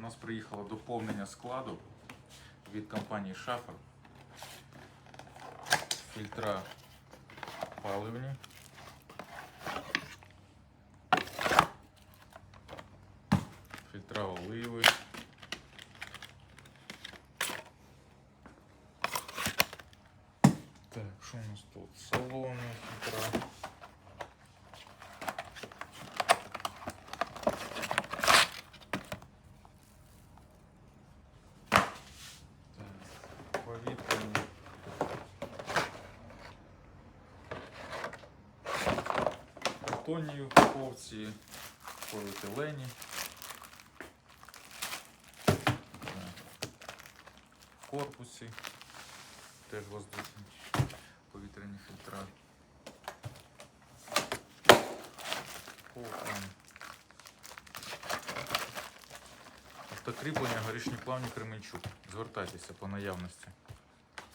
нас приїхало доповнення складу від компанії Шафер. Фільтра паливні. Фільтра оливи. Так, що у нас тут? Салони, фільтра. Так, повітряні. В картонній упаковці, поліетилені. В корпусі теж воздушні повітряні фільтра. Автокріплення горішні плавні Кременчук. Звертайтеся по наявності.